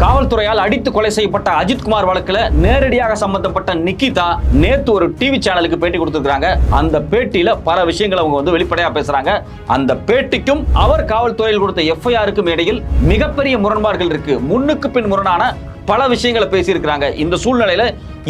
காவல்துறையால் அடித்து கொலை செய்யப்பட்ட அஜித்குமார் வழக்குல நேரடியாக சம்பந்தப்பட்ட நிக்கிதா நேத்து ஒரு டிவி சேனலுக்கு பேட்டி கொடுத்துருக்காங்க அந்த பேட்டியில பல விஷயங்களை அவங்க வந்து வெளிப்படையா பேசுறாங்க. அந்த பேட்டிக்கும் அவர் காவல்துறையில் கொடுத்த எஃப்ஐஆருக்கும் இடையில் மிகப்பெரிய முரண்பாடுகள் இருக்கு. முன்னுக்கு பின் முரணான பல விஷயங்களை பேசியிருக்கிறாங்க. இந்த சூழ்நிலையில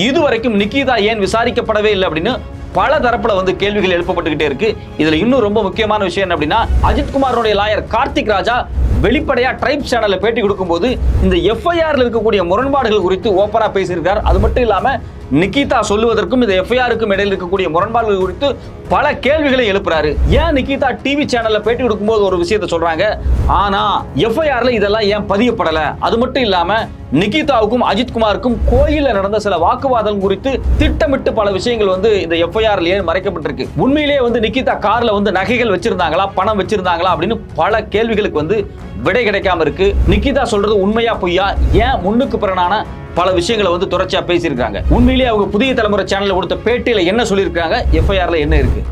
இதுவரைக்கும் நிக்கிதா ஏன் விசாரிக்கப்படவே இல்லை அப்படின்னு பல தரப்புல வந்து கேள்விகள் எழுப்பப்பட்டுக்கிட்டே இருக்கு. இதுல இன்னும் ரொம்ப முக்கியமான விஷயம் என்ன அப்படின்னா அஜித்குமாரோட லாயர் கார்த்திக் ராஜா வெளிப்படையா ட்ரைப் சேனல்ல பேட்டி கொடுக்கும்போது இந்த எஃப்ஐஆர்ல இருக்கக்கூடிய முரண்பாடுகள் குறித்து ஓப்பனா பேசியிருக்கார். அது மட்டும் இல்லாம நிக்கிதா சொல்லுவதற்கும் இந்த எஃப்ஐஆருக்கும் இடையில் இருக்கக்கூடிய முரண்பாடுகள் குறித்து பல கேள்விகளை எழுப்புறாரு. ஏன் நிக்கிதா டிவி சேனல்ல பேட்டி கொடுக்கும்போது ஒரு விஷயத்த சொல்றாங்க? ஆனா எஃப்ஐஆர்ல இதெல்லாம் ஏன் பதியப்படல? அது மட்டும் இல்லாம நிகிதாவுக்கும் அஜித்குமாருக்கும் கோயிலில் நடந்த சில வாக்குவாதம் குறித்து திட்டமிட்டு பல விஷயங்கள் வந்து இந்த எஃப்ஐஆர்ல ஏன் மறைக்கப்பட்டிருக்கு. உண்மையிலேயே வந்து நிகிதா கார்ல வந்து நகைகள் வச்சிருந்தாங்களா? பணம் வச்சிருந்தாங்களா? அப்படின்னு பல கேள்விகளுக்கு வந்து விடை கிடைக்காம இருக்கு. நிகிதா சொல்றது உண்மையா பொய்யா? ஏன் முன்னுக்கு பிறனான பல விஷயங்களை வந்து தொடர்ச்சியா பேசியிருக்காங்க. உண்மையிலேயே அவங்க புதிய தலைமுறை சேனல்ல கொடுத்த பேட்டியில என்ன சொல்லியிருக்காங்க? எஃப்ஐஆர்ல என்ன இருக்கு?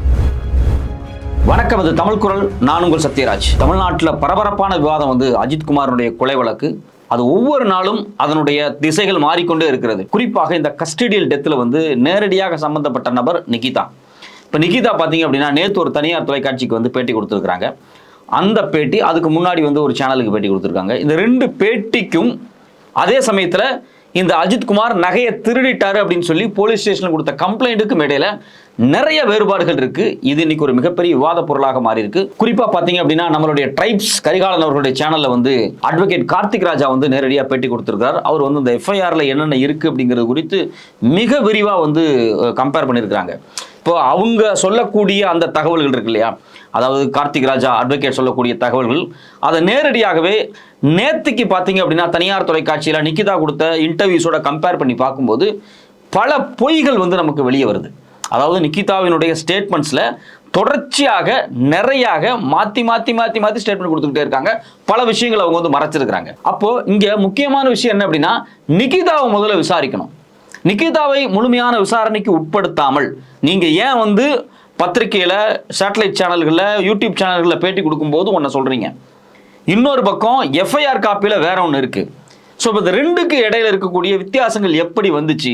வணக்கம் இது தமிழ் குரல். நான் உங்கள் சத்யராஜ். தமிழ்நாட்டில் பரபரப்பான விவாதம் வந்து அஜித்குமாரனுடைய கொலை வழக்கு. அது ஒவ்வொரு நாளும் அதனுடைய திசைகள் மாறிக்கொண்டே இருக்கிறது. குறிப்பாக இந்த கஸ்டடியல் டெத்தில் வந்து நேரடியாக சம்பந்தப்பட்ட நபர் நிகிதா. இப்போ நிகிதா பார்த்தீங்க அப்படின்னா நேற்று ஒரு தனியார் தொலைக்காட்சிக்கு வந்து பேட்டி கொடுத்துருக்காங்க அந்த பேட்டி அதுக்கு முன்னாடி வந்து ஒரு சேனலுக்கு பேட்டி கொடுத்துருக்காங்க. இந்த ரெண்டு பேட்டிக்கும் அதே சமயத்தில் இந்த அஜித்குமார் நகையை திருடிட்டாரு அப்படின்னு சொல்லி போலீஸ் ஸ்டேஷனில் கொடுத்த கம்ப்ளைண்ட்டுக்கும் இடையில நிறைய வேறுபாடுகள் இருக்கு. இது இன்னைக்கு ஒரு மிகப்பெரிய விவாத பொருளாக மாறி இருக்கு. குறிப்பா பாத்தீங்க அப்படின்னா நம்மளுடைய ட்ரைப்ஸ் கரிகாலன் அவர்களுடைய சேனல்ல வந்து அட்வொகேட் கார்த்திக் ராஜா வந்து நேரடியா பேட்டி கொடுத்திருக்கார் அவர் வந்து இந்த எஃப்ஐஆர்ல என்னென்ன இருக்கு அப்படிங்கிறது குறித்து மிக விரிவா வந்து கம்பேர் பண்ணியிருக்கிறாங்க. இப்போ அவங்க சொல்லக்கூடிய அந்த தகவல்கள் இருக்கு இல்லையா? அதாவது கார்த்திக் ராஜா அட்வொகேட் சொல்லக்கூடிய தகவல்கள். அதை நேரடியாகவே நேத்துக்கு பார்த்தீங்க அப்படின்னா தனியார் தொலைக்காட்சியில் நிக்கிதா கொடுத்த இன்டர்வியூஸோட கம்பேர் பண்ணி பார்க்கும்போது பல பொய்கள் வந்து நமக்கு வெளியே வருது. அதாவது நிக்கிதாவினுடைய ஸ்டேட்மெண்ட்ஸில் தொடர்ச்சியாக நிறையாக மாற்றி மாற்றி மாற்றி மாற்றி ஸ்டேட்மெண்ட் கொடுத்துக்கிட்டே இருக்காங்க. பல விஷயங்களை அவங்க வந்து மறைச்சிருக்கிறாங்க. அப்போது இங்கே முக்கியமான விஷயம் என்ன அப்படின்னா நிக்கிதாவை முதல்ல விசாரிக்கணும். நிக்கிதாவை முழுமையான விசாரணைக்கு உட்படுத்தாமல் நீங்கள் ஏன் வந்து பத்திரிக்கையில் சேட்டலைட் சேனல்களில் யூடியூப் சேனல்களில் பேட்டி கொடுக்கும்போது ஒன்றை சொல்கிறீங்க இன்னொரு பக்கம் எஃப்ஐஆர் காப்பியில் வேற ஒன்று இருக்குது ஸோ இப்போ இந்த ரெண்டுக்கு இடையில இருக்கக்கூடிய வித்தியாசங்கள் எப்படி வந்துச்சு?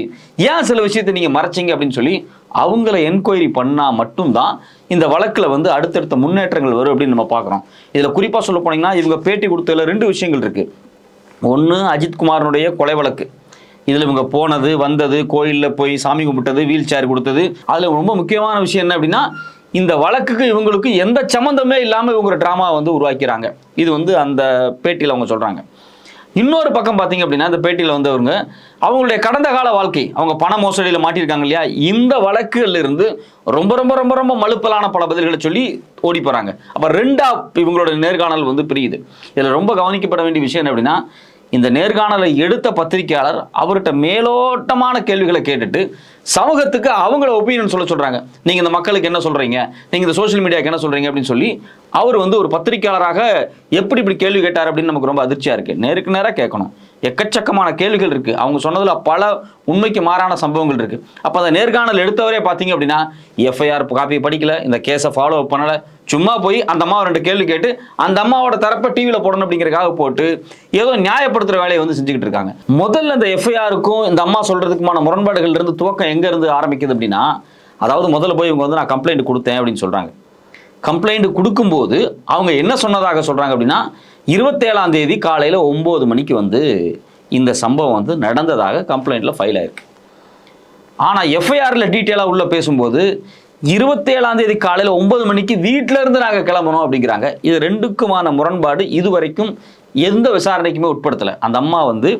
ஏன் சில விஷயத்தை நீங்கள் மறைச்சிங்க அப்படின்னு சொல்லி அவங்கள என்கொயரி பண்ணால் மட்டும்தான் இந்த வழக்கில் வந்து அடுத்தடுத்த முன்னேற்றங்கள் வரும் அப்படின்னு நம்ம பார்க்குறோம். இதில் குறிப்பாக சொல்ல போனீங்கன்னா இவங்க பேட்டி கொடுத்ததில் ரெண்டு விஷயங்கள் இருக்குது ஒன்று அஜித்குமாரனுடைய கொலை வழக்கு. இதில் இவங்க போனது வந்தது கோயிலில் போய் சாமி கும்பிட்டது வீல் சேர் கொடுத்தது. அதில் ரொம்ப முக்கியமான விஷயம் என்ன அப்படின்னா இந்த வழக்குக்கு இவங்களுக்கு எந்த சம்மந்தமே இல்லாமல் இவங்க ட்ராமா வந்து உருவாக்கிறாங்க. இது வந்து அந்த பேட்டியில் அவங்க சொல்கிறாங்க இன்னொரு பக்கம் பார்த்தீங்க அப்படின்னா இந்த பேட்டியில் வந்தவங்க அவங்களுடைய கடந்த கால வாழ்க்கை அவங்க பண மோசடியில் மாட்டியிருக்காங்க இல்லையா? இந்த வழக்குகளிலிருந்து ரொம்ப ரொம்ப ரொம்ப ரொம்ப மலுப்பலான பல பதில்களை சொல்லி ஓடி போகிறாங்க அப்போ ரெண்டா இவங்களோட நேர்காணல் வந்து பிரியுது. இதில் ரொம்ப கவனிக்கப்பட வேண்டிய விஷயம் என்ன அப்படின்னா இந்த நேர்காணலை எடுத்த பத்திரிகையாளர் அவர்கிட்ட மேலோட்டமான கேள்விகளை கேட்டுட்டு சமூகத்துக்கு அவங்கள ஒப்பீனியன் சொல்ல சொல்கிறாங்க நீங்கள் இந்த மக்களுக்கு என்ன சொல்கிறீங்க நீங்கள் இந்த சோஷியல் மீடியாவுக்கு என்ன சொல்கிறீங்க அப்படின்னு சொல்லி அவர் வந்து ஒரு பத்திரிகையாளராக எப்படி இப்படி கேள்வி கேட்டார் அப்படின்னு நமக்கு ரொம்ப அதிர்ச்சியாக இருக்குது நேருக்கு நேராக கேட்கணும். எக்கச்சக்கமான கேள்விகள் இருக்குது அவங்க சொன்னதில் பல உண்மைக்கு மாறான சம்பவங்கள் இருக்குது அப்போ அந்த நேர்காணல் எடுத்தவரே பார்த்தீங்க அப்படின்னா எஃப்ஐஆர் காப்பி படிக்கல இந்த கேஸை ஃபாலோ அப் பண்ணலை சும்மா போய் அந்த அம்மாவை ரெண்டு கேள்வி கேட்டு அந்த அம்மாவோட தரப்பை டிவியில் போடணும் அப்படிங்கிறக்காக போட்டு ஏதோ நியாயப்படுத்துகிற வேலையை வந்து செஞ்சுக்கிட்டு இருக்காங்க. முதல்ல இந்த எஃப்ஐஆருக்கும் இந்த அம்மா சொல்கிறதுக்குமான முரண்பாடுகள் இருந்து துவக்கம் எங்கேருந்து ஆரம்பிக்குது அப்படின்னா அதாவது முதல்ல போய் இவங்க வந்து நான் கம்ப்ளைண்ட் கொடுத்தேன் அப்படின்னு சொல்கிறாங்க கம்ப்ளைண்ட் கொடுக்கும்போது அவங்க என்ன சொன்னதாக சொல்கிறாங்க அப்படின்னா இருபத்தேழாம் தேதி காலையில் ஒம்பது மணிக்கு வந்து இந்த சம்பவம் வந்து நடந்ததாக கம்ப்ளைண்ட்டில் ஃபைல் ஆயிருக்கு. ஆனால் எஃப்ஐஆரில் டீட்டெயிலாக உள்ளே பேசும்போது இருபத்தேழாம் தேதி காலையில் ஒன்பது மணிக்கு வீட்டிலேருந்து நாங்கள் கிளம்பணும் அப்படிங்கிறாங்க. இது ரெண்டுக்குமான முரண்பாடு. இதுவரைக்கும் எந்த விசாரணைக்குமே உட்படுத்தலை. அந்த அம்மா வந்து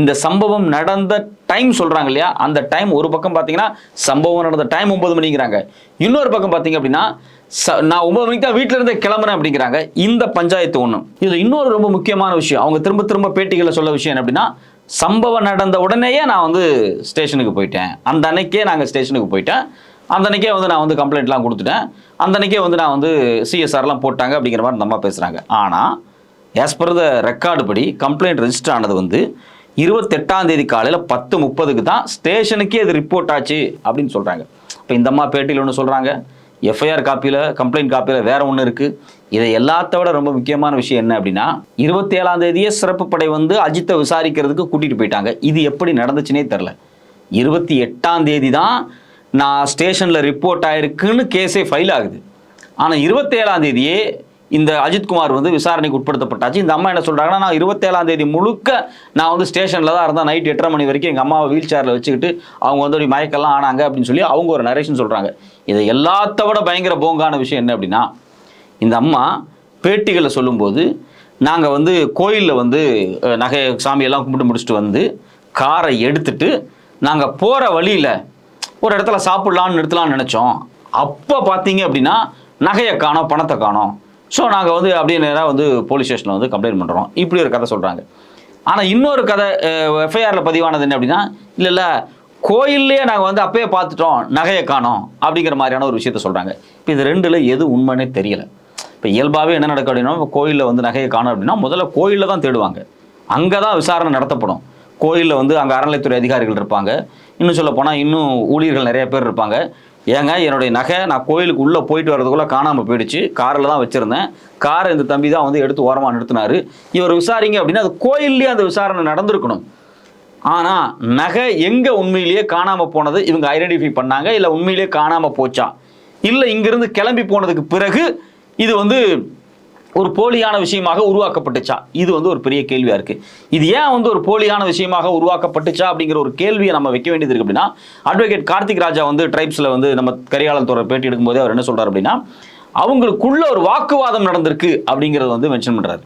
இந்த சம்பவம் நடந்த டைம் சொல்கிறாங்க இல்லையா? அந்த டைம் ஒரு பக்கம் பார்த்தீங்கன்னா சம்பவம் நடந்த டைம் ஒன்பது மணிங்கிறாங்க. இன்னொரு பக்கம் பார்த்தீங்க அப்படின்னா நான் ஒன்பது மணிக்கு தான் வீட்டில இருந்தே கிளம்புறேன் அப்படிங்கிறாங்க. இந்த பஞ்சாயத்து ஒன்று இது இன்னொரு ரொம்ப முக்கியமான விஷயம். அவங்க திரும்ப திரும்ப பேட்டிகளில் சொல்ல விஷயம் என்ன அப்படின்னா சம்பவம் நடந்த உடனேயே நான் வந்து ஸ்டேஷனுக்கு போயிட்டேன். அந்த அன்னைக்கே நாங்கள் ஸ்டேஷனுக்கு போயிட்டேன். அந்த அன்னைக்கே வந்து நான் வந்து கம்ப்ளைண்ட்லாம் கொடுத்துட்டேன். அந்த அன்னைக்கே வந்து நான் வந்து சிஎஸ்ஆர்லாம் போட்டாங்க அப்படிங்கிற மாதிரி அந்த அம்மா பேசுகிறாங்க ஆனால் ஆஸ் பர் த ரெக்கார்டு படி கம்ப்ளைண்ட் ரெஜிஸ்டர் ஆனது வந்து இருபத்தெட்டாம் தேதி காலையில் பத்து முப்பதுக்கு தான் ஸ்டேஷனுக்கே இது ரிப்போர்ட் ஆச்சு அப்படின்னு சொல்கிறாங்க இப்போ இந்த அம்மா பேட்டியில் ஒன்று சொல்கிறாங்க எஃப்ஐஆர் காப்பியில் கம்ப்ளைண்ட் காப்பியில் வேற ஒன்று இருக்குது இதை எல்லாத்த விட ரொம்ப முக்கியமான விஷயம் என்ன அப்படின்னா இருபத்தி ஏழாம் தேதியே சிறப்பு படை வந்து அஜித்தை விசாரிக்கிறதுக்கு கூட்டிகிட்டு போயிட்டாங்க. இது எப்படி நடந்துச்சுனே தெரில இருபத்தி எட்டாம் தேதி தான் நான் ஸ்டேஷனில் ரிப்போர்ட் ஆயிருக்குன்னு கேஸே ஃபைல் ஆகுது. ஆனால் இருபத்தேழாம் தேதியே இந்த அஜித்குமார் வந்து விசாரணைக்கு உட்படுத்தப்பட்டாச்சு. இந்த அம்மா என்ன சொல்கிறாங்கன்னா நான் இருபத்தேழாம் தேதி முழுக்க நான் வந்து ஸ்டேஷனில் தான் இருந்தேன். நைட் எட்டரை மணி வரைக்கும் எங்கள் அம்மாவை வீல் சேரில் வச்சுக்கிட்டு அவங்க வந்து ஒரு மயக்கெல்லாம் ஆனாங்க அப்படின்னு சொல்லி அவங்க ஒரு நரேஷன் சொல்கிறாங்க இதை எல்லாத்த விட பயங்கர போங்கான விஷயம் என்ன அப்படின்னா இந்த அம்மா பேட்டிகளை சொல்லும்போது நாங்கள் வந்து கோயிலில் வந்து நகை சாமியெல்லாம் கும்பிட்டு முடிச்சுட்டு வந்து காரை எடுத்துட்டு நாங்கள் போகிற வழியில் ஒரு இடத்துல சாப்பிட்லான்னு நிறுத்தலாம்னு நினச்சோம். அப்போ பார்த்தீங்க அப்படின்னா நகையை காணோம் பணத்தை காணோம். ஸோ நாங்கள் வந்து அப்படியே நேராக வந்து போலீஸ் ஸ்டேஷனில் வந்து கம்ப்ளைண்ட் பண்ணுறோம் இப்படி ஒரு கதை சொல்கிறாங்க ஆனால் இன்னொரு கதை எஃப்ஐஆரில் பதிவானது என்ன அப்படின்னா இல்லை இல்லை கோயில்லையே நாங்கள் வந்து அப்பயே பார்த்துட்டோம் நகையை காணோம் அப்படிங்கிற மாதிரியான ஒரு விஷயத்த சொல்கிறாங்க இப்போ இது ரெண்டில் எது உண்மைன்னே தெரியல. இப்போ இயல்பாகவே என்ன நடக்கும் அப்படின்னா இப்போ கோயிலில் வந்து நகையை காணோம் அப்படின்னா முதல்ல கோயிலில் தான் தேடுவாங்க. அங்கே தான் விசாரணை நடத்தப்படும். கோயிலில் வந்து அங்கே அறநிலைத்துறை அதிகாரிகள் இருப்பாங்க. இன்னும் சொல்ல போனால் இன்னும் ஊழியர்கள் நிறைய பேர் இருப்பாங்க. ஏங்க என்னுடைய நகை நான் கோயிலுக்கு உள்ளே போயிட்டு வரதுக்குள்ளே காணாமல் போயிடுச்சு. காரில் தான் வச்சுருந்தேன். காரை இந்த தம்பி தான் வந்து எடுத்து ஓரமாக நிறுத்தினாரு. இவர் விசாரிங்க அப்படின்னா அது கோயில்லேயே அந்த விசாரணை நடந்திருக்கணும். ஆனால் நகை எங்கே உண்மையிலேயே காணாமல் போனது இவங்க ஐடென்டிஃபை பண்ணாங்க இல்லை உண்மையிலேயே காணாமல் போச்சா? இல்லை இங்கேருந்து கிளம்பி போனதுக்கு பிறகு இது வந்து ஒரு போலியான விஷயமாக உருவாக்கப்பட்டுச்சா? இது வந்து ஒரு பெரிய கேள்வியாக இருக்குது இது ஏன் வந்து ஒரு போலியான விஷயமாக உருவாக்கப்பட்டுச்சா அப்படிங்கிற ஒரு கேள்வியை நம்ம வைக்க வேண்டியது இருக்கு அப்படின்னா அட்வொகேட் கார்த்திக் ராஜா வந்து ட்ரைப்ஸில் வந்து நம்ம கரிகாலன் தொடர் பேட்டி எடுக்கும்போது அவர் என்ன சொல்றாரு அப்படின்னா அவங்களுக்குள்ள ஒரு வாக்குவாதம் நடந்திருக்கு அப்படிங்கிறத வந்து மென்ஷன் பண்ணுறாரு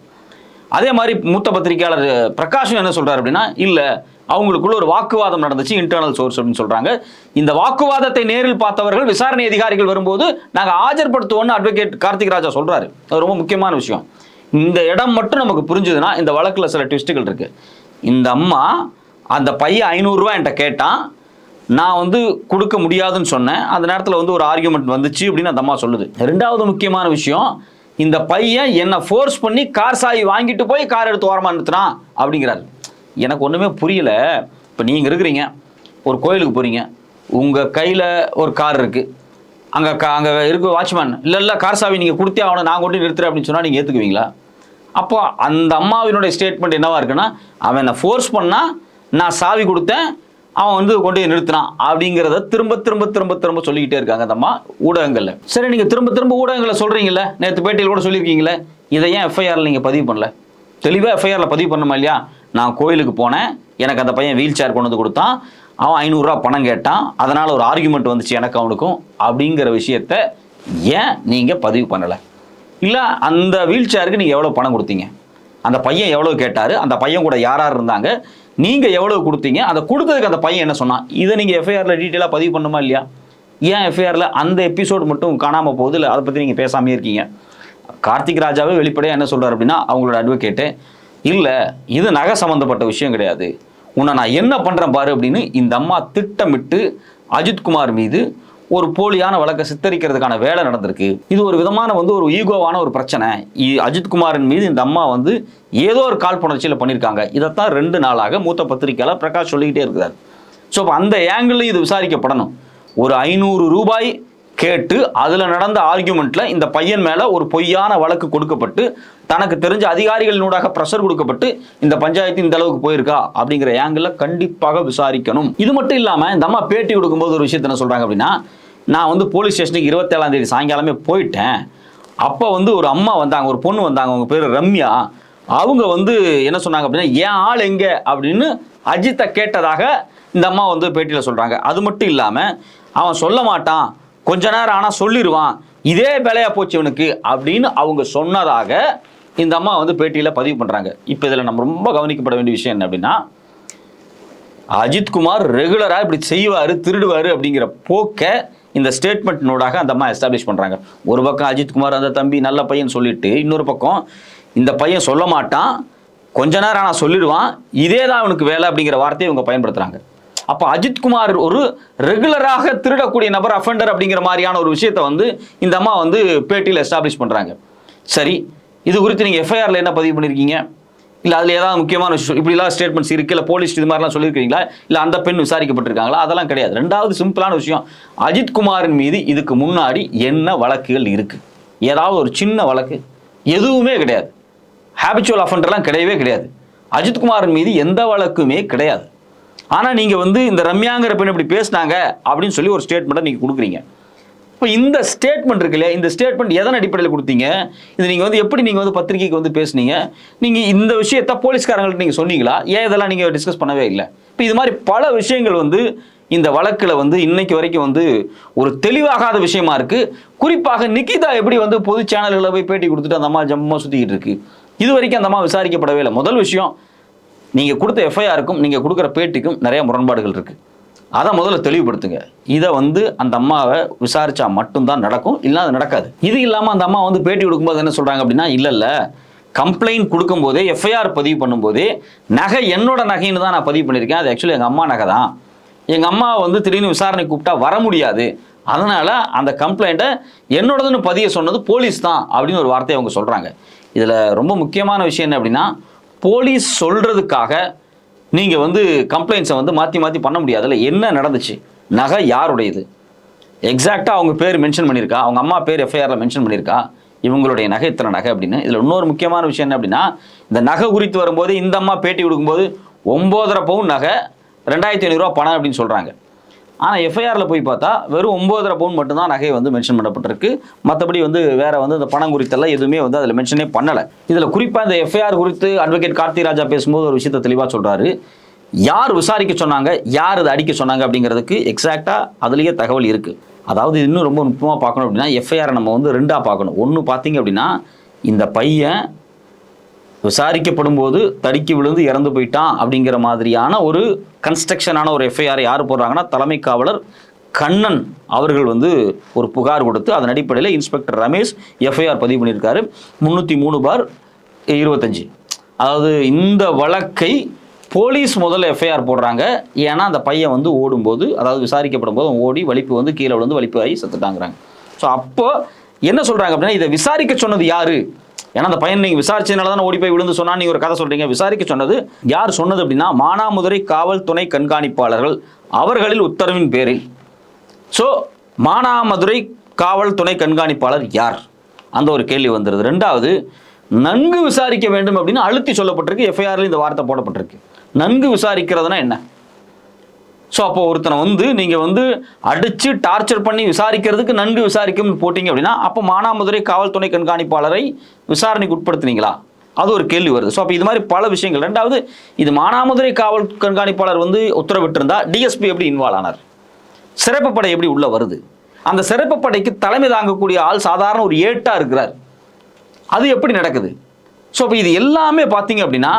அதே மாதிரி மூத்த பத்திரிகையாளர் பிரகாஷும் என்ன சொல்றாரு அப்படின்னா இல்ல அவங்களுக்குள்ள ஒரு வாக்குவாதம் நடந்துச்சு இன்டர்னல் சோர்ஸ் அப்படின்னு சொல்றாங்க. இந்த வாக்குவாதத்தை நேரில் பார்த்தவர்கள் விசாரணை அதிகாரிகள் வரும்போது நாங்கள் ஆஜர்படுத்துவோம்னு அட்வொகேட் கார்த்திக் ராஜா சொல்றாரு. அது ரொம்ப முக்கியமான விஷயம். இந்த இடம் மட்டும் நமக்கு புரிஞ்சுதுன்னா இந்த வழக்கில் சில ட்விஸ்ட்டுகள் இருக்கு. இந்த அம்மா அந்த பையன் ஐநூறுரூவா என்கிட்ட கேட்டான். நான் வந்து கொடுக்க முடியாதுன்னு சொன்னேன். அந்த நேரத்தில் வந்து ஒரு ஆர்கியூமெண்ட் வந்துச்சு அப்படின்னு அந்த அம்மா சொல்லுது. ரெண்டாவது முக்கியமான விஷயம் இந்த பையன் என்னை ஃபோர்ஸ் பண்ணி கார் சாவி வாங்கிட்டு போய் கார் எடுத்து ஓரமாக நிறுத்தினான் அப்படிங்கிறாரு. எனக்கு ஒன்றுமே புரியல. இப்போ நீங்கள் இருக்கிறீங்க. ஒரு கோயிலுக்கு போகிறீங்க உங்கள் கையில் ஒரு கார் இருக்குது அங்கே கா அங்கே இருக்க வாட்ச்மேன் இல்லை இல்லை கார் சாவி நீங்கள் கொடுத்தே அவனை நான் கொண்டு நிறுத்துறேன் அப்படின்னு சொன்னால் நீங்கள் ஏற்றுக்குவீங்களா அப்போ அந்த அம்மாவினுடைய ஸ்டேட்மெண்ட் என்னவாக இருக்குன்னா அவன் என்னை ஃபோர்ஸ் பண்ணால் நான் சாவி கொடுத்தேன். அவன் வந்து கொண்டு நிறுத்தினான் அப்படிங்கிறத திரும்ப திரும்ப திரும்ப திரும்ப சொல்லிக்கிட்டே இருக்காங்க அந்த அம்மா ஊடகங்களில். சரி நீங்கள் திரும்ப திரும்ப ஊடகங்களை சொல்கிறீங்களே நேற்று பேட்டியில் கூட சொல்லியிருக்கீங்களே இதை ஏன் எஃப்ஐஆரில் நீங்கள் பதிவு பண்ணல? தெளிவாக எஃப்ஐஆரில் பதிவு பண்ணுமா இல்லையா? நான் கோயிலுக்கு போனேன். எனக்கு அந்த பையன் வீல் சேர் கொண்டு வந்து கொடுத்தான். அவன் ஐநூறுரூவா பணம் கேட்டான். அதனால் ஒரு ஆர்குமெண்ட் வந்துச்சு எனக்கு அவனுக்கும் அப்படிங்கிற விஷயத்த ஏன் நீங்கள் பதிவு பண்ணலை? இல்லை அந்த வீல் சேருக்கு நீங்கள் எவ்வளோ பணம் கொடுத்தீங்க? அந்த பையன் எவ்வளோ கேட்டார்? அந்த பையன் கூட யார் யார் இருந்தாங்க? நீங்கள் எவ்வளோ கொடுத்தீங்க? அதை கொடுத்ததுக்கு அந்த பையன் என்ன சொன்னான்? இதை நீங்கள் எஃப்ஐஆரில் டீட்டெயிலாக பதிவு பண்ணுமா இல்லையா? ஏன் எஃப்ஐஆரில் அந்த எபிசோடு மட்டும் காணாமல் போகுது? இல்லை அதை பற்றி நீங்கள் பேசாமே இருக்கீங்க. கார்த்திக் ராஜாவே வெளிப்படையாக என்ன சொல்றாரு அப்படின்னா அவங்களோட அட்வொகேட்டு இல்லை இது நகை சம்மந்தப்பட்ட விஷயம் கிடையாது. உன்னை நான் என்ன பண்ணுறேன் பாரு அப்படின்னு இந்த அம்மா திட்டமிட்டு அஜித்குமார் மீது ஒரு போலியான வழக்கை சித்தரிக்கிறதுக்கான வேலை நடந்திருக்கு. இது ஒரு விதமான வந்து ஒரு ஈகோவான ஒரு பிரச்சனை. இ- அஜித்குமாரின் மீது இந்த அம்மா வந்து ஏதோ ஒரு காழ்ப்புணர்ச்சியில் பண்ணியிருக்காங்க. இதைத்தான் ரெண்டு நாளாக மூத்த பத்திரிகையாளர் பிரகாஷ் சொல்லிக்கிட்டே இருக்கிறார். ஸோ அப்போ அந்த ஆங்கிளில் இது விசாரிக்கப்படணும். ஒரு ஐநூறு ரூபாய் கேட்டு அதில் நடந்த ஆர்கியூமெண்ட்டில் இந்த பையன் மேலே ஒரு பொய்யான வழக்கு கொடுக்கப்பட்டு தனக்கு தெரிஞ்ச அதிகாரிகளினூடாக ப்ரெஷர் கொடுக்கப்பட்டு இந்த பஞ்சாயத்து இந்த அளவுக்கு போயிருக்கா? அப்படிங்கிற ஆங்கிளில் கண்டிப்பாக விசாரிக்கணும். இது மட்டும் இல்லாமல் இந்த அம்மா பேட்டி கொடுக்கும்போது ஒரு விஷயத்த என்ன சொல்கிறாங்க அப்படின்னா நான் வந்து போலீஸ் ஸ்டேஷனுக்கு இருபத்தேழாம் தேதி சாயங்காலமே போயிட்டேன். அப்போ வந்து ஒரு அம்மா வந்தாங்க ஒரு பொண்ணு வந்தாங்க அவங்க பேர் ரம்யா. அவங்க வந்து என்ன சொன்னாங்க அப்படின்னா என் ஆள் எங்கே? அப்படின்னு அஜித்தை கேட்டதாக இந்த அம்மா வந்து பேட்டியில் சொல்கிறாங்க அது மட்டும் இல்லாமல் அவன் சொல்ல மாட்டான். கொஞ்ச நேரம் ஆனால் சொல்லிடுவான் இதே வேலையாக போச்சு இவனுக்கு? அப்படின்னு அவங்க சொன்னதாக இந்த அம்மா வந்து பேட்டியில் பதிவு பண்ணுறாங்க இப்போ இதில் நம்ம ரொம்ப கவனிக்கப்பட வேண்டிய விஷயம் என்ன அப்படின்னா அஜித்குமார் ரெகுலராக இப்படி செய்வார் திருடுவார் அப்படிங்கிற போக்கை இந்த ஸ்டேட்மெண்ட்னூடாக அந்த அம்மா எஸ்டாப்ளிஷ் பண்ணுறாங்க ஒரு பக்கம் அஜித்குமார் அந்த தம்பி நல்ல பையன் சொல்லிட்டு இன்னொரு பக்கம் இந்த பையன் சொல்ல மாட்டான் கொஞ்ச நேரம் ஆனால் சொல்லிடுவான் இதே தான் அவனுக்கு வேலை அப்படிங்கிற வார்த்தையை இவங்க பயன்படுத்துகிறாங்க அப்போ அஜித்குமார் ஒரு ரெகுலராக திருடக்கூடிய நபர் அஃபெண்டர் அப்படிங்கிற மாதிரியான ஒரு விஷயத்தை வந்து இந்த அம்மா வந்து பேட்டியில் எஸ்டாப்ளிஷ் பண்ணுறாங்க சரி இது குறித்து நீங்கள் எஃப்ஐஆரில் என்ன பதிவு பண்ணியிருக்கீங்க இல்லை அதில் ஏதாவது முக்கியமான விஷயம் இப்படிலாம் ஸ்டேட்மெண்ட்ஸ் இருக்குது இல்லை போலீஸ் இது மாதிரிலாம் சொல்லியிருக்கீங்களா? இல்லை அந்த பெண் விசாரிக்கப்பட்டிருக்காங்களா? அதெல்லாம் கிடையாது. ரெண்டாவது சிம்பிளான விஷயம் அஜித்குமாரின் மீது இதுக்கு முன்னாடி என்ன வழக்குகள் இருக்குது ஏதாவது ஒரு சின்ன வழக்கு எதுவுமே கிடையாது. ஹேபிச்சுவல் அஃபண்டர்லாம் கிடையவே கிடையாது. அஜித்குமாரின் மீது எந்த வழக்குமே கிடையாது. ஆனால் நீங்கள் வந்து இந்த ரம்யாங்கிற பெண் இப்படி பேசினாங்க அப்படின்னு சொல்லி ஒரு ஸ்டேட்மெண்ட்டை நீங்கள் கொடுக்குறீங்க. இப்போ இந்த ஸ்டேட்மெண்ட் இருக்கு இல்லையா? இந்த ஸ்டேட்மெண்ட் எதன் அடிப்படையில் கொடுத்தீங்க? இது நீங்கள் வந்து எப்படி நீங்கள் வந்து பத்திரிகைக்கு வந்து பேசுனீங்க? நீங்கள் இந்த விஷயத்த போலீஸ்காரங்கள்ட்ட நீங்கள் சொன்னீங்களா? ஏன் இதெல்லாம் நீங்கள் டிஸ்கஸ் பண்ணவே இல்லை? இப்போ இது மாதிரி பல விஷயங்கள் வந்து இந்த வழக்கில் வந்து இன்னைக்கு வரைக்கும் வந்து ஒரு தெளிவாகாத விஷயமா இருக்கு. குறிப்பாக நிக்கிதா எப்படி வந்து பொது சேனல்களில் போய் பேட்டி கொடுத்துட்டு அந்த அம்மா ஜம்மா சுற்றிக்கிட்டு இருக்கு? இது வரைக்கும் அந்த அம்மா விசாரிக்கப்படவே இல்லை. முதல் விஷயம் நீங்கள் கொடுத்த எஃப்ஐஆருக்கும் நீங்கள் கொடுக்குற பேட்டிக்கும் நிறைய முரண்பாடுகள் இருக்குது அதை முதல்ல தெளிவுபடுத்துங்க. இதை வந்து அந்த அம்மாவை விசாரிச்சா மட்டும்தான் நடக்கும் இல்லை அது நடக்காது. இது இல்லாமல் அந்த அம்மா வந்து பேட்டி கொடுக்கும்போது என்ன சொல்கிறாங்க அப்படின்னா இல்லை இல்லை. கம்ப்ளைண்ட் கொடுக்கும்போதே எஃப்ஐஆர் பதிவு பண்ணும்போதே நகை என்னோட நகைன்னு தான் நான் பதிவு பண்ணியிருக்கேன். அது ஆக்சுவலி எங்கள் அம்மா நகை தான். எங்கள் அம்மா வந்து திடீர்னு விசாரணை கூப்பிட்டா வர முடியாது. அதனால் அந்த கம்ப்ளைண்ட்டை என்னோடதுன்னு பதிய சொன்னது போலீஸ் தான் அப்படின்னு ஒரு வார்த்தையை அவங்க சொல்கிறாங்க இதில் ரொம்ப முக்கியமான விஷயம் என்ன அப்படின்னா போலீஸ் சொல்கிறதுக்காக நீங்கள் வந்து கம்ப்ளைண்ட்ஸை வந்து மாற்றி மாற்றி பண்ண முடியாதுல்ல என்ன நடந்துச்சு? நகை யாருடையது? எக்ஸாக்டாக அவங்க பேர் மென்ஷன் பண்ணியிருக்கா? அவங்க அம்மா பேர் எஃப்ஐஆரில் மென்ஷன் பண்ணியிருக்கா? இவங்களுடைய நகை இத்தனை நகை அப்படின்னு. இதில் இன்னொரு முக்கியமான விஷயம் என்ன அப்படின்னா இந்த நகை குறித்து வரும்போது இந்த அம்மா பேட்டி கொடுக்கும்போது ஒம்போதரை பவுன் நகை ரெண்டாயிரத்தி ஐநூறுரூவா பணம் அப்படின்னு சொல்கிறாங்க ஆனால் எஃப்ஐஆரில் போய் பார்த்தா வெறும் ஒம்போதரை பவுன் மட்டும்தான் நகை வந்து மென்ஷன் பண்ணப்பட்டிருக்கு. மற்றபடி வந்து வேற வந்து இந்த பணம் குறித்தெல்லாம் எதுவுமே வந்து அதில் மென்ஷனே பண்ணலை. இதில் குறிப்பாக இந்த எஃப்ஐஆர் குறித்து அட்வொகேட் கார்த்தி ராஜா பேசும்போது ஒரு விஷயத்தை தெளிவாக சொல்கிறாரு யார் விசாரிக்க சொன்னாங்க? யார் அதை அடிக்க சொன்னாங்க அப்படிங்கிறதுக்கு எக்ஸாக்டாக அதுலேயே தகவல் இருக்குது அதாவது இன்னும் ரொம்ப நுட்பமாக பார்க்கணும் அப்படின்னா எஃப்ஐஆரை நம்ம வந்து ரெண்டாக பார்க்கணும். ஒன்று பார்த்தீங்க அப்படின்னா இந்த பையன் விசாரிக்கப்படும் போது தடுக்கி விழுந்து இறந்து போயிட்டான் அப்படிங்கிற மாதிரியான ஒரு கன்ஸ்ட்ரக்ஷனான ஒரு எஃப்ஐஆர் யார் போடுறாங்கன்னா தலைமை காவலர் கண்ணன் அவர்கள் வந்து ஒரு புகார் கொடுத்து அதன் அடிப்படையில் இன்ஸ்பெக்டர் ரமேஷ் எஃப்ஐஆர் பதிவு பண்ணியிருக்காரு. முந்நூற்றி மூணு பார் இருபத்தஞ்சி. அதாவது இந்த வழக்கை போலீஸ் முதல்ல எஃப்ஐஆர் போடுறாங்க. ஏன்னா அந்த பையன் வந்து ஓடும்போது அதாவது விசாரிக்கப்படும் போது ஓடி வலிப்பு வந்து கீழே விழுந்து வலிப்பு ஆகி செத்துட்டாங்கிறாங்க. ஸோ அப்போ என்ன சொல்கிறாங்க அப்படின்னா இதை விசாரிக்க சொன்னது யாரு? ஏன்னா அந்த பையன் நீங்கள் விசாரிச்சதுனால தான் ஓடி போய் விழுந்து சொன்னா நீங்கள் ஒரு கதை சொல்கிறீங்க விசாரிக்க சொன்னது யார் சொன்னது அப்படின்னா மானாமதுரை காவல் துணை கண்காணிப்பாளர்கள் அவர்களில் உத்தரவின் பேரில். ஸோ மானாமதுரை காவல் துணை கண்காணிப்பாளர் யார்? அந்த ஒரு கேள்வி வந்துடுது ரெண்டாவது நன்கு விசாரிக்க வேண்டும் அப்படின்னு அழுத்தி சொல்லப்பட்டிருக்கு எஃப்ஐஆரில் இந்த வார்த்தை போடப்பட்டிருக்கு. நன்கு விசாரிக்கிறதுனா என்ன? ஸோ அப்போ ஒருத்தனை வந்து நீங்கள் வந்து அடித்து டார்ச்சர் பண்ணி விசாரிக்கிறதுக்கு நன்கு விசாரிக்கும் போட்டிங்க அப்படின்னா அப்போ மானாமதுரை காவல்துறை கண்காணிப்பாளரை விசாரணைக்கு உட்படுத்துனீங்களா? அது ஒரு கேள்வி வருது. ஸோ அப்போ இது மாதிரி பல விஷயங்கள். ரெண்டாவது இது மானாமதுரை காவல் கண்காணிப்பாளர் வந்து உத்தரவிட்டிருந்தா டிஎஸ்பி எப்படி இன்வால்வ் ஆனார்? சிறப்பு படை எப்படி உள்ளே வருது? அந்த சிறப்பு படைக்கு தலைமை தாங்கக்கூடிய ஆள் சாதாரண ஒரு ஏட்டாக இருக்கிறார். அது எப்படி நடக்குது? ஸோ இப்போ இது எல்லாமே பார்த்தீங்க அப்படின்னா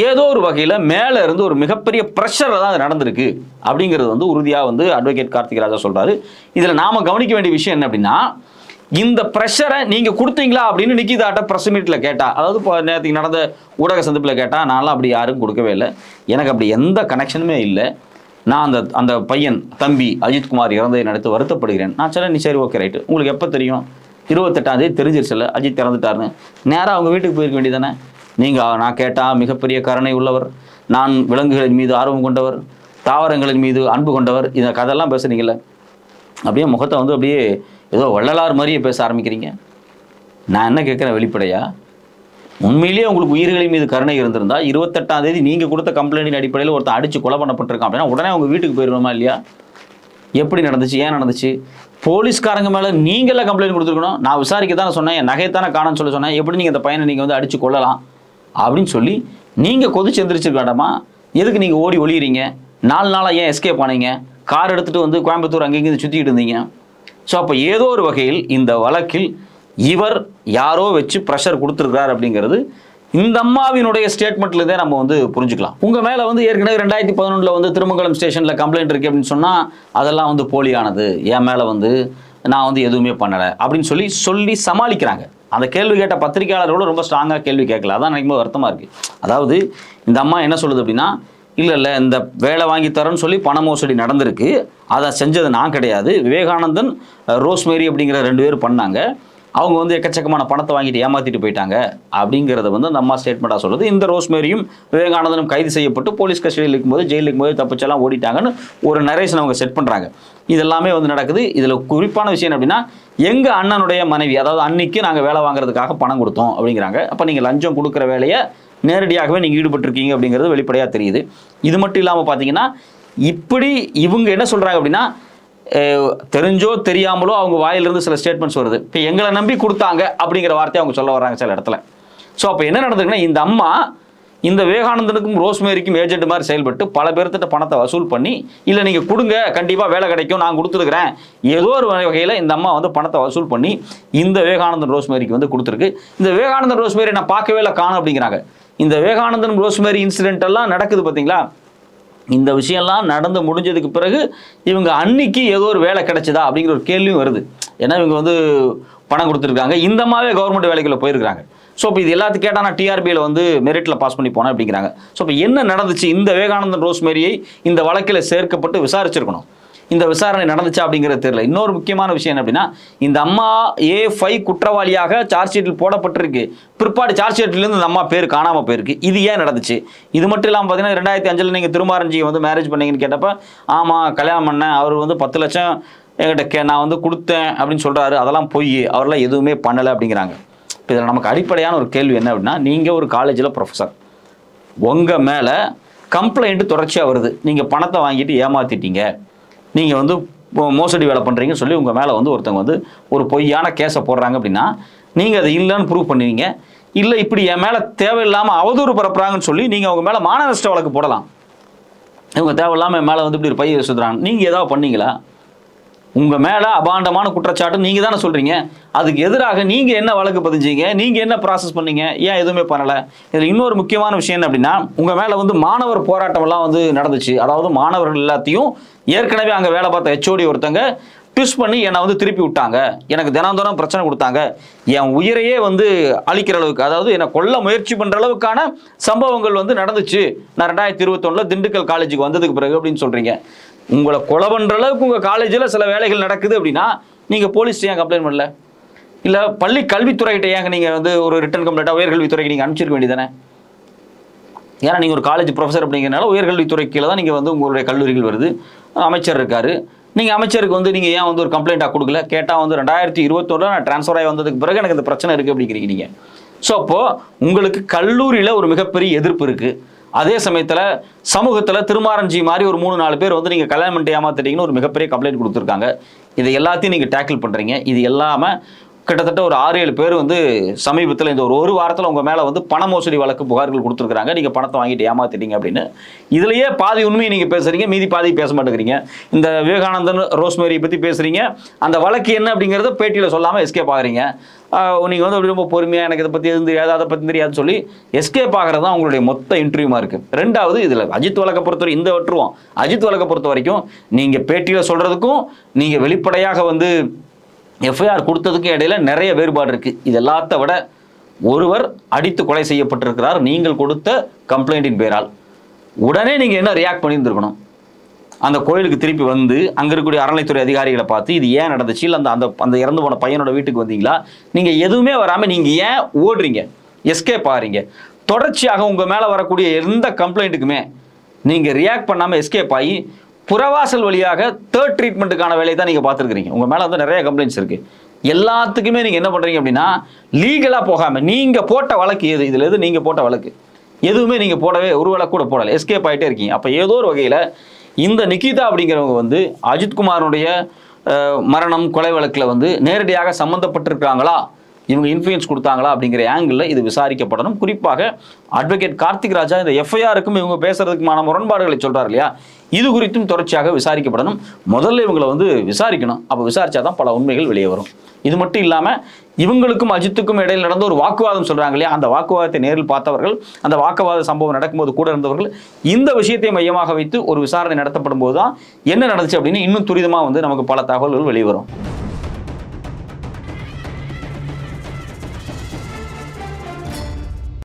ஏதோ ஒரு வகையில் மேலே இருந்து ஒரு மிகப்பெரிய ப்ரெஷரில் தான் அது நடந்திருக்கு. அப்படிங்கிறது வந்து உறுதியாக வந்து அட்வொகேட் கார்த்திக் ராஜா சொல்கிறாரு இதில் நாம் கவனிக்க வேண்டிய விஷயம் என்ன அப்படின்னா இந்த ப்ரெஷரை நீங்கள் கொடுத்தீங்களா அப்படின்னு நிக்கிதாட்ட ப்ரெஸ் மீட்டில் கேட்டா அதாவது இப்போ நேற்றுக்கு நடந்த ஊடக சந்திப்பில் கேட்டால் நான்லாம் அப்படி யாரும் கொடுக்கவே இல்லை. எனக்கு அப்படி எந்த கனெக்ஷனுமே இல்லை. நான் அந்த அந்த பையன் தம்பி அஜித்குமார் இறந்ததை நடத்து வருத்தப்படுகிறேன். நான் சொன்னேன் நீ சரி ஓகே ரைட்டு உங்களுக்கு எப்போ தெரியும்? இருபத்தெட்டாம் தேதி தெரிஞ்சிருச்சுல அஜித் இறந்துட்டாருன்னு. நேராக அவங்க வீட்டுக்கு போயிருக்க வேண்டியதானே நீங்கள் நான் கேட்டால் மிகப்பெரிய கருணை உள்ளவர் நான் விலங்குகளின் மீது ஆர்வம் கொண்டவர் தாவரங்களின் மீது அன்பு கொண்டவர் இந்த கதையெல்லாம் பேசுகிறீங்கள அப்படியே முகத்தை வந்து அப்படியே ஏதோ வள்ளலார் மாதிரியே பேச ஆரம்பிக்கிறீங்க. நான் என்ன கேட்குறேன் வெளிப்படையா? உண்மையிலேயே உங்களுக்கு உயிர்களின் மீது கருணை இருந்திருந்தா இருபத்தெட்டாம் தேதி நீங்கள் கொடுத்த கம்ப்ளைண்டின் அடிப்படையில் ஒருத்தன் அடிச்சு கொலை பண்ணப்பட்டிருக்கான் அப்படின்னா உடனே அவங்க வீட்டுக்கு போயிடணுமா இல்லையா? எப்படி நடந்துச்சு? ஏன் நடந்துச்சு? போலீஸ்காரங்க மேலே நீங்களே கம்ப்ளைண்ட் கொடுத்துருக்கணும். நான் விசாரிக்க தானே சொன்னேன் என் நகைத்தானே காணும்னு சொல்லி சொன்னேன். எப்படி நீங்கள் இந்த பையனை நீங்கள் வந்து அடித்து கொள்ளலாம் அப்படின்னு சொல்லி நீங்கள் கொதிச்சு எந்திரிச்சிருக்க வேண்டாமா? எதுக்கு நீங்கள் ஓடி ஒழியிறீங்க நாலு நாளாக ஏன் எஸ்கேப் ஆனீங்க? கார் எடுத்துகிட்டு வந்து கோயம்புத்தூர் அங்கேயும் சுற்றிக்கிட்டு இருந்தீங்க. ஸோ அப்போ ஏதோ ஒரு வகையில் இந்த வழக்கில் இவர் யாரோ வச்சு ப்ரெஷர் கொடுத்துருக்கிறார் அப்படிங்கிறது இந்த அம்மாவினுடைய ஸ்டேட்மெண்ட்லேருந்தே நம்ம வந்து புரிஞ்சுக்கலாம். உங்கள் மேலே வந்து ஏற்கனவே ரெண்டாயிரத்தி பதினொன்றில் வந்து திருமங்கலம் ஸ்டேஷனில் கம்ப்ளைண்ட் இருக்குது அப்படின்னு சொன்னால் அதெல்லாம் வந்து போலியானது. என் மேலே வந்து நான் வந்து எதுவுமே பண்ணலை அப்படின்னு சொல்லி சொல்லி சமாளிக்கிறாங்க. அந்த கேள்வி கேட்ட பத்திரிகையாளரோட ரொம்ப ஸ்ட்ராங்காக கேள்வி கேட்கல. அதான் நினைக்கும் வருத்தமாக இருக்குது அதாவது இந்த அம்மா என்ன சொல்லுது அப்படின்னா இல்லை இல்லை இந்த வேலை வாங்கி தரேன்னு சொல்லி பண மோசடி நடந்திருக்கு. அதை செஞ்சது நான் கிடையாது. விவேகானந்தன் ரோஸ்மேரி அப்படிங்கிற ரெண்டு பேர் பண்ணாங்க. அவங்க வந்து எக்கச்சக்கமான பணத்தை வாங்கிட்டு ஏமாத்திட்டு போயிட்டாங்க அப்படிங்கிறத வந்து அந்த அம்மா ஸ்டேட்மெண்ட்டாக சொல்கிறது இந்த ரோஸ்மேரியும் விவேகானந்தனும் கைது செய்யப்பட்டு போலீஸ் கஸ்டடியில் இருக்கும்போது ஜெயிலுக்கு இருக்கும்போது தப்பிச்செல்லாம் ஓடிட்டாங்கன்னு ஒரு நரேஷன் அவங்க செட் பண்ணுறாங்க இதெல்லாமே வந்து நடக்குது. இதில் குறிப்பான விஷயம் அப்படின்னா எங்கள் அண்ணனுடைய மனைவி அதாவது அன்னைக்கு நாங்கள் வேலை வாங்குறதுக்காக பணம் கொடுத்தோம் அப்படிங்கிறாங்க. அப்போ நீங்கள் லஞ்சம் கொடுக்குற வேலையை நேரடியாகவே நீங்கள் ஈடுபட்டிருக்கீங்க அப்படிங்கிறது வெளிப்படையாக தெரியுது. இது மட்டும் இல்லாமல் பார்த்தீங்கன்னா இப்படி இவங்க என்ன சொல்கிறாங்க அப்படின்னா தெரிஞ்சோ தெரியாமலோ அவங்க வாயிலிருந்து சில ஸ்டேட்மெண்ட்ஸ் வருது. இப்போ எங்களை நம்பி கொடுத்தாங்க அப்படிங்கிற வார்த்தையை அவங்க சொல்ல வராங்க சில இடத்துல. ஸோ அப்போ என்ன நடந்திருக்குன்னா இந்த அம்மா இந்த விவேகானந்தனுக்கும் ரோஸ்மேரிக்கும் ஏஜென்ட் மாதிரி செயல்பட்டு பல பேர்த்திட்ட பணத்தை வசூல் பண்ணி இல்லை நீங்கள் கொடுங்க கண்டிப்பாக வேலை கிடைக்கும் நான் கொடுத்துருக்குறேன். ஏதோ ஒரு வகையில் இந்த அம்மா வந்து பணத்தை வசூல் பண்ணி இந்த விவேகானந்தன் ரோஸ்மேரிக்கு வந்து கொடுத்துருக்கு. இந்த விவேகானந்தன் ரோஸ்மேரி நான் பார்க்கவே இல்லை காணும் அப்படிங்கிறாங்க. இந்த விவேகானந்தன் ரோஸ்மேரி இன்சிடென்ட் எல்லாம் நடக்குது பார்த்தீங்களா? இந்த விஷயம்லாம் நடந்து முடிஞ்சதுக்கு பிறகு இவங்க அன்னைக்கு ஏதோ ஒரு வேலை கிடைச்சதா அப்படிங்கிற ஒரு கேள்வியும் வருது. ஏன்னா இவங்க வந்து பணம் கொடுத்துருக்காங்க. இந்த மாதிரி கவர்மெண்ட் வேலைக்குள்ளே போயிருக்காங்க ஸோ இப்போ இது எல்லாத்துக்கும் கேட்டால் நான் டிஆர்பியில் வந்து மெரிட்டில் பாஸ் பண்ணி போனேன் அப்படிங்கிறாங்க. ஸோ இப்போ என்ன நடந்துச்சு? இந்த விவேகானந்தன் ரோஸ்மேரியை இந்த வழக்கில் சேர்க்கப்பட்டு விசாரிச்சிருக்கணும். இந்த விசாரணை நடந்துச்சா அப்படிங்கிறது தெரியல. இன்னொரு முக்கியமான விஷயம் என்ன அப்படின்னா இந்த அம்மா ஏ ஃபைவ் குற்றவாளியாக சார்ஜ் ஷீட்டில் போடப்பட்டிருக்கு. பிற்பாடு சார்ஜ் ஷீட்லேருந்து இந்த அம்மா பேர் காணாமல் போயிருக்கு. இது ஏன் நடந்துச்சு? இது மட்டும் இல்லாமல் பார்த்தீங்கன்னா ரெண்டாயிரத்தி அஞ்சில் நீங்கள் திருமாரஞ்சியை வந்து மேரேஜ் பண்ணீங்கன்னு கேட்டப்போ ஆமாம் கல்யாணம் பண்ணேன். அவர் வந்து பத்து லட்சம் என்கிட்ட கே நான் வந்து கொடுத்தேன் அப்படின்னு சொல்கிறாரு அதெல்லாம் பொய். அவரெல்லாம் எதுவுமே பண்ணலை அப்படிங்கிறாங்க. இப்போ இதில் நமக்கு அடிப்படையான ஒரு கேள்வி என்ன அப்படின்னா நீங்கள் ஒரு காலேஜில் ப்ரொஃபஸர் உங்கள் மேலே கம்ப்ளைண்ட் தொடர்ச்சியாக வருது. நீங்கள் பணத்தை வாங்கிட்டு ஏமாத்திட்டீங்க. நீங்கள் வந்து மோசடி வேலை பண்ணுறீங்கன்னு சொல்லி உங்கள் மேலே வந்து ஒருத்தவங்க வந்து ஒரு பொய்யான கேஸை போடுறாங்க அப்படின்னா நீங்கள் அது இல்லைன்னு ப்ரூவ் பண்ணுவீங்க. இல்லை இப்படி என் மேலே தேவையில்லாமல் அவதூறு பரப்புறாங்கன்னு சொல்லி நீங்கள் அவங்க மேலே மான நஷ்ட வழக்கு போடலாம். இவங்க தேவையில்லாமல் என் மேலே வந்து இப்படி ஒரு பைய சுற்றுறாங்க நீங்கள் ஏதாவது பண்ணீங்களா? உங்கள் மேலே அபாண்டமான குற்றச்சாட்டு நீங்கள் தானே சொல்கிறீங்க அதுக்கு எதிராக நீங்கள் என்ன வழக்கு பதிஞ்சீங்க நீங்கள் என்ன ப்ராசஸ் பண்ணீங்க ஏன் எதுவுமே பண்ணலை? இதில் இன்னொரு முக்கியமான விஷயம் என்ன அப்படின்னா உங்கள் மேலே வந்து மாணவர் போராட்டம்லாம் வந்து நடந்துச்சு. அதாவது மாணவர்கள் எல்லாத்தையும் ஏற்கனவே அங்கே வேலை பார்த்த ஹெச்ஓடி ஒருத்தங்க ட்விஸ்ட் பண்ணி என்னை வந்து திருப்பி விட்டாங்க. எனக்கு தினம் தினம் பிரச்சனை கொடுத்தாங்க. என் உயிரையே வந்து அழிக்கிற அளவுக்கு அதாவது என்னை கொல்ல முயற்சி பண்ணுற அளவுக்கான சம்பவங்கள் வந்து நடந்துச்சு. நான் ரெண்டாயிரத்தி இருபத்தொன்னில் திண்டுக்கல் காலேஜுக்கு வந்ததுக்கு பிறகு அப்படின்னு சொல்கிறீங்க உங்களை கொலை பண்ணுற அளவுக்கு உங்கள் காலேஜில் சில வேலைகள் நடக்குது அப்படின்னா நீங்கள் போலீஸ் ஏன் கம்ப்ளைண்ட் பண்ணல? இல்லை பள்ளி கல்வித்துறைகிட்ட ஏங்க நீங்கள் வந்து ஒரு ரிட்டன் கம்ப்ளைண்ட்டாக உயர்கல்வித்துறைக்கு நீங்கள் அனுப்பிச்சிருக்க வேண்டியதானே ஏன்னா நீங்கள் ஒரு காலேஜ் ப்ரொஃபஸர் அப்படிங்கிறனால உயர்கல்வித்துறை கீழே தான் நீங்கள் வந்து உங்களுடைய கல்லூரிகள் வருது. அமைச்சர் இருக்காரு. நீங்கள் அமைச்சருக்கு வந்து நீங்கள் ஏன் வந்து ஒரு கம்ப்ளைண்ட்டாக கொடுக்கல? கேட்டால் வந்து ரெண்டாயிரத்தி இருபத்தொன்னில் நான் ட்ரான்ஸ்ஃபர் ஆகி வந்ததுக்கு பிறகு எனக்கு இந்த பிரச்சனை இருக்குது அப்படிங்கிறீங்க நீங்கள் ஸோ அப்போது உங்களுக்கு கல்லூரியில் ஒரு மிகப்பெரிய எதிர்ப்பு இருக்குது அதே சமயத்தில் சமூகத்தில் திருமாரஞ்சி மாதிரி ஒரு மூணு நாலு பேர் வந்து நீங்கள் கல்யாணம் பண்ணிட்டு ஏமாத்திட்டீங்கன்னு ஒரு மிகப்பெரிய கம்ப்ளைண்ட் கொடுத்துருக்காங்க. இதை எல்லாத்தையும் நீங்கள் டேக்கிள் பண்ணுறீங்க இது எல்லாமே கிட்டத்தட்ட ஒரு ஆறு ஏழு பேர் வந்து சமீபத்தில் இந்த ஒரு ஒரு வாரத்தில் உங்கள் மேலே வந்து பண மோசடி வழக்கு புகார்கள் கொடுத்துருக்குறாங்க. நீங்கள் பணத்தை வாங்கிட்டு ஏமாத்திட்டீங்க அப்படின்னு. இதுலேயே பாதி உண்மையை நீங்கள் பேசுகிறீங்க மீதி பாதி பேச மாட்டேங்கிறீங்க. இந்த விவேகானந்தன் ரோஸ்மேரியை பற்றி பேசுகிறீங்க அந்த வழக்கு என்ன அப்படிங்கிறத பேட்டியில் சொல்லாமல் எஸ்கேப் ஆகிறீங்க. நீங்கள் வந்து அப்படி ரொம்ப பொறுமையாக எனக்கு இதை பற்றி எதுவும் தெரியாது அதை பற்றி தெரியாதுன்னு சொல்லி எஸ்கேப் ஆகிறது தான் உங்களுடைய மொத்த இன்டர்வியூமாக இருக்குது ரெண்டாவது இதில் அஜித் வழக்கை பொறுத்தவரை இந்த வட்டுருவோம். அஜித் வழக்கை பொறுத்த வரைக்கும் நீங்கள் பேட்டியில் சொல்கிறதுக்கும் நீங்கள் வெளிப்படையாக வந்து எஃப்ஐஆர் கொடுத்ததுக்கும் இடையில நிறைய வேறுபாடு இருக்குது இது எல்லாத்த விட ஒருவர் அடித்து கொலை செய்யப்பட்டிருக்கிறார். நீங்கள் கொடுத்த கம்ப்ளைண்டின் பேரால். உடனே நீங்கள் என்ன ரியாக்ட் பண்ணியிருந்துருக்கணும்? அந்த கோயிலுக்கு திருப்பி வந்து அங்கே இருக்கக்கூடிய அறநிலைத்துறை அதிகாரிகளை பார்த்து இது ஏன் நடந்துச்சு? இல்லை அந்த அந்த அந்த இறந்து போன பையனோட வீட்டுக்கு வந்தீங்களா? நீங்கள் எதுவுமே வராமல் நீங்கள் ஏன் ஓடுறீங்க? எஸ்கேப் ஆகிறீங்க தொடர்ச்சியாக உங்கள் மேலே வரக்கூடிய எந்த கம்ப்ளைண்ட்டுக்குமே நீங்கள் ரியாக்ட் பண்ணாமல் எஸ்கேப் ஆகி புறவாசல் வழியாக தேர்ட் ட்ரீட்மெண்ட்டுக்கான வேலையை தான் நீங்கள் பார்த்துருக்கீங்க உங்கள் மேலே வந்து நிறைய கம்ப்ளைண்ட்ஸ் இருக்குது எல்லாத்துக்குமே நீங்கள் என்ன பண்ணுறீங்க அப்படின்னா லீகலாக போகாமல் நீங்கள் போட்ட வழக்கு எது? இதில் எது நீங்கள் போட்ட வழக்கு? எதுவுமே நீங்கள் போடவே ஒரு வழக்கு கூட போடலை. எஸ்கேப் ஆகிட்டே இருக்கீங்க. அப்போ ஏதோ ஒரு வகையில் இந்த நிகிதா அப்படிங்கிறவங்க வந்து அஜித்குமாரனுடைய மரணம் கொலை வழக்கில் வந்து நேரடியாக சம்மந்தப்பட்டிருக்காங்களா இவங்க இன்ஃப்ளூயன்ஸ் கொடுத்தாங்களா அப்படிங்கிற ஆங்கிளில் இது விசாரிக்கப்படணும். குறிப்பாக அட்வொகேட் கார்த்திக் ராஜா இந்த எஃப்ஐஆருக்கும் இவங்க பேசுறதுக்குமான முரண்பாடுகளை சொல்கிறார் இல்லையா? இது குறித்தும் தொடர்ச்சியாக விசாரிக்கப்படணும். முதல்ல இவங்களை வந்து விசாரிக்கணும். அப்போ விசாரிச்சாதான் பல உண்மைகள் வெளியே வரும். இது மட்டும் இல்லாமல் இவங்களுக்கும் அஜித்துக்கும் இடையில் நடந்த ஒரு வாக்குவாதம் சொல்கிறாங்க இல்லையா? அந்த வாக்குவாதத்தை நேரில் பார்த்தவர்கள் அந்த வாக்குவாத சம்பவம் நடக்கும்போது கூட இருந்தவர்கள் இந்த விஷயத்தை மையமாக வைத்து ஒரு விசாரணை நடத்தப்படும் போது தான் என்ன நடந்துச்சு அப்படின்னு இன்னும் துரிதமாக வந்து நமக்கு பல தகவல்கள் வெளிவரும்.